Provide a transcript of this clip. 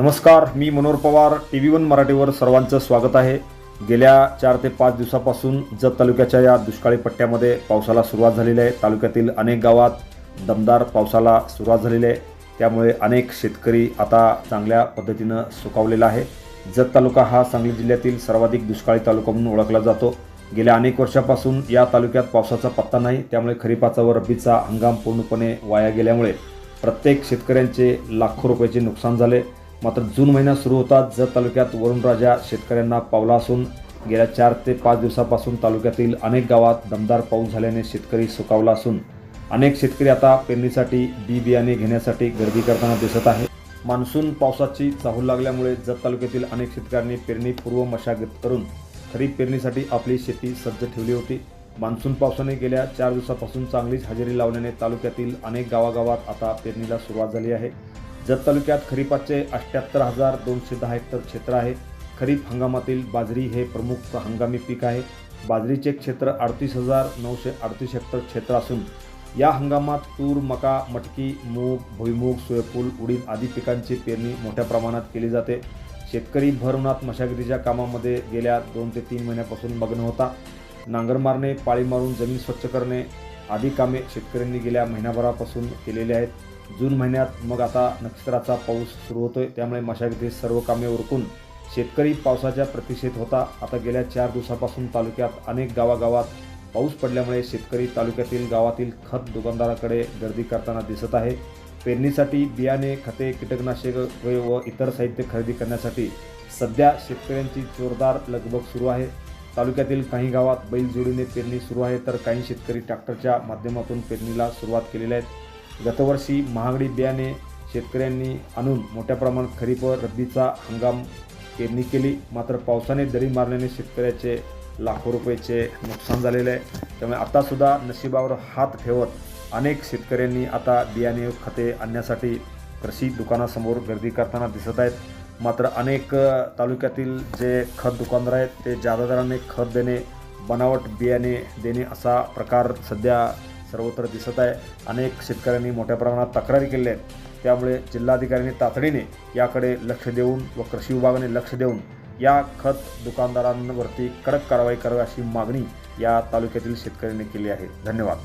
नमस्कार मी Manohar Pawar T V one मराठीवर सर्वांचं स्वागत आहे. गेल्या चार ते पाच दिवसापासून जत तालुक्याच्या या दुष्काळी पट्ट्यामध्ये पावसाला सुरुवात झालेली आहे. तालुक्यातील अनेक गावात दमदार पावसाला सुरुवात झालेली आहे. त्यामुळे अनेक शेतकरी आता चांगल्या पद्धतीनं सुकावलेला आहे. जत तालुका हा सांगली जिल्ह्यातील सर्वाधिक दुष्काळी तालुका म्हणून ओळखला जातो. गेल्या अनेक वर्षापासून या तालुक्यात पावसाचा पत्ता नाही. त्यामुळे खरीपाचा व रब्बीचा हंगाम पूर्णपणे वाया गेल्यामुळे प्रत्येक शेतकऱ्यांचे लाखो रुपयाचे नुकसान झाले. मात्र जून महिना सुरू होताच जत तालुक्यात वरुणराजा शेतकऱ्यांना पावला असून गेल्या चार ते पाच दिवसापासून तालुक्यातील अनेक गावात दमदार पाऊस झाल्याने शेतकरी सुकावला असून अनेक शेतकरी आता पेरणीसाठी बी बियाणे घेण्यासाठी गर्दी करताना दिसत आहे मान्सून पावसाची चाहूल लागल्यामुळे जत तालुक्यातील अनेक शेतकऱ्यांनी पेरणीपूर्व मशागत करून खरीप पेरणीसाठी आपली शेती सज्ज ठेवली होती. मान्सून पावसाने गेल्या चार दिवसापासून चांगलीच हजेरी लावल्याने तालुक्यातील अनेक गावागावात आता पेरणीला सुरुवात झाली आहे. जत तालुक्यात खरीपाचे अठ्ठ्याहत्तर हजार दोनशे दहा हेक्टर क्षेत्र आहे. खरीप हंगामातील बाजरी हे प्रमुख हंगामी पीक आहे. बाजरीचे क्षेत्र अडतीस हजार नऊशे अडतीस हेक्टर क्षेत्र असून या हंगामात तूर मका मटकी मूग भुईमूग सूर्यफूल उडीद आदी पिकांची पेरणी मोठ्या प्रमाणात केली जाते. शेतकरी भर उन्हात मशागतीच्या कामामध्ये गेल्या दोन ते तीन महिन्यापासून मग्न होता. नांगर मारणे पाळी मारून जमीन स्वच्छ करणे आदी कामे शेतकऱ्यांनी गेल्या महिनाभरापासून केलेली आहेत. जून महिन्यात मग आता नक्षत्राचा पाऊस सुरू होतोय. त्यामुळे मशागतीत सर्व कामे उरकून शेतकरी पावसाच्या प्रतीक्षेत होता. आता गेल्या चार दिवसापासून तालुक्यात अनेक गावागावात पाऊस पडल्यामुळे शेतकरी तालुक्यातील गावातील खत दुकानदाराकडे गर्दी करताना दिसत आहे. पेरणीसाठी बियाणे खते कीटकनाशक व इतर साहित्य खरेदी करण्यासाठी सध्या शेतकऱ्यांची जोरदार लगबग सुरू आहे. तालुक्यातील काही गावात बैलजोडीने पेरणी सुरू आहे तर काही शेतकरी ट्रॅक्टरच्या माध्यमातून पेरणीला सुरुवात केलेली आहेत गतवर्षी महागडी बियाणे शेतकऱ्यांनी आणून मोठ्या प्रमाणात खरीप व रब्बीचा हंगाम पेरणी केली. मात्र पावसाने दरी मारल्याने शेतकऱ्याचे लाखो रुपयाचे नुकसान झालेले आहे. त्यामुळे आतासुद्धा नशिबावर हात ठेवत अनेक शेतकऱ्यांनी आता बियाणे खते आणण्यासाठी कृषी दुकानासमोर गर्दी करताना दिसत आहेत. मात्र अनेक तालुक्यातील जे खत दुकानदार आहेत ते जादा दराने खत देणे बनावट बियाणे देणे असा प्रकार सध्या सर्वत्र दिसत आहे. अनेक शेतकऱ्यांनी मोठ्या प्रमाणात तक्रारी केल्या आहेत. त्यामुळे जिल्हाधिकाऱ्यांनी तातडीने याकडे लक्ष देऊन व कृषी विभागाने लक्ष देऊन या खत दुकानदारांवरती कडक कारवाई करावी अशी मागणी या तालुक्यातील शेतकऱ्यांनी केली आहे. धन्यवाद.